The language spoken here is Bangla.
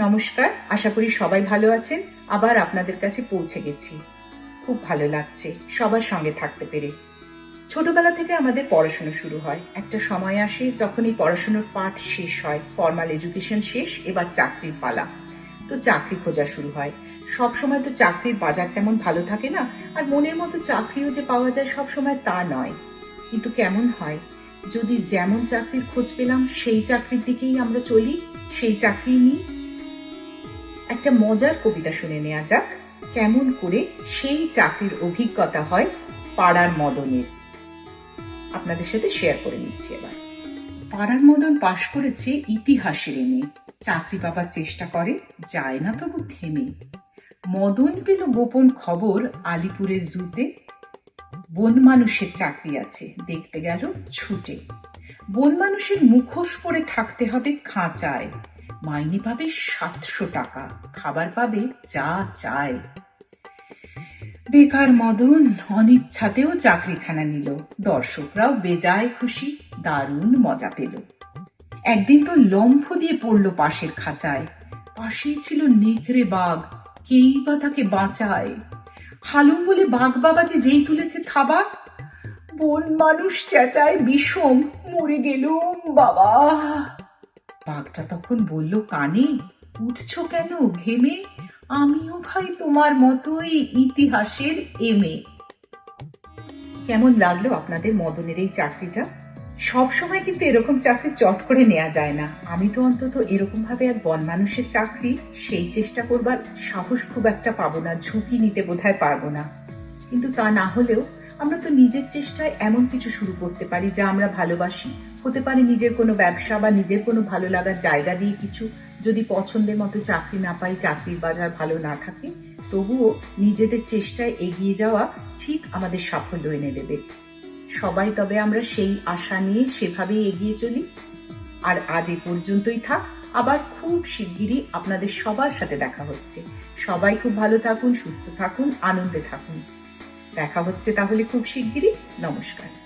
নমস্কার, আশা করি সবাই ভালো আছেন। আবার আপনাদের কাছে পৌঁছে গেছি। খুব ভালো লাগছে সবার সঙ্গে থাকতে পেরে। ছোটবেলা থেকে আমাদের পড়াশোনা শুরু হয়। একটা সময় আসে যখন এই পড়াশোনার পাঠ শেষ হয় ফর্মাল এডুকেশন শেষ, এবার চাকরির পালা। তো চাকরি খোঁজা শুরু হয়। সব সময় তো চাকরির বাজার তেমন ভালো থাকে না, আর মনের মতো চাকরিও যে পাওয়া যায় সব সময় তা নয়। কিন্তু কেমন হয়? যদি যেমন চাকরির খোঁজ পেলাম, সেই চাকরির দিকেই আমরা চলি, সেই চাকরি নিই একটা মজার কবিতা শুনে নেওয়া যাক। কেমন করে সেই চাকরির অভিজ্ঞতা হয় পাড়ার মদনের। আপনাদের সাথে শেয়ার করে নিচ্ছি এবার। পাড়ার মদন পাশ করেছে ইতিহাসের এমে চাকরি পাবার চেষ্টা করে, যায় না তবু থেমে। মদন পেল গোপন খবর আলিপুরের জুতে। বন মানুষের চাকরি আছে, দেখতে গেল ছুটে। বন মানুষের মুখোশ পরে থাকতে হবে খাঁচায়। মাইনে পাবে সাতশো টাকা। খাবার পাবে যা চায়। বেকার মদন অনিচ্ছাতেও চাকরিখানা নিল। দর্শকরাও বেজায় খুশি, দারুণ মজা পেল। একদিন তো লম্ফ দিয়ে পড়ল পাশের খাঁচায়। পাশেই ছিল নেকড়ে বাঘ, কেই বা তাকে বাঁচায়? হালুম বলে বাঘ বাবা যে যেই তুলেছে থাবা? বন মানুষ চেঁচায় বিষম, মরে গেলুম বাবা। বাঘটা তখন বলল, কানে, উঠছো কেন ঘেমে? আমিও ভাই তোমার মতোই ইতিহাসের এমে কেমন লাগল আপনাদের মদনের এই চাকরিটা? সব সময় কিন্তু এরকম চাকরি চট করে নেওয়া যায় না। আমি তো অন্তত এরকম ভাবে এক বন মানুষের চাকরি, সেই চেষ্টা করবার সাহস খুব একটা পাবো না, ঝুঁকি নিতে বোধহয় পারব না। কিন্তু তা না হলেও আমরা তো নিজের চেষ্টায় এমন কিছু শুরু করতে পারি যা আমরা ভালোবাসি। হতে পারে নিজের কোনো ব্যবসা বা নিজের কোনো ভালো লাগার জায়গা দিয়ে কিছু যদি পছন্দের মতো চাকরি না পাই, চাকরির বাজার ভালো না থাকে, তবুও নিজেদের চেষ্টায় এগিয়ে যাওয়া ঠিক আমাদের সাফল্য এনে দেবে। সবাই তবে আমরা সেই আশা নিয়ে সেভাবেই এগিয়ে চলি। আর আজ এ পর্যন্তই থাক, আবার খুব শিগগিরই আপনাদের সবার সাথে দেখা হচ্ছে। সবাই খুব ভালো থাকুন, সুস্থ থাকুন, আনন্দে থাকুন। দেখা হচ্ছে তাহলে খুব শিগগিরই। নমস্কার।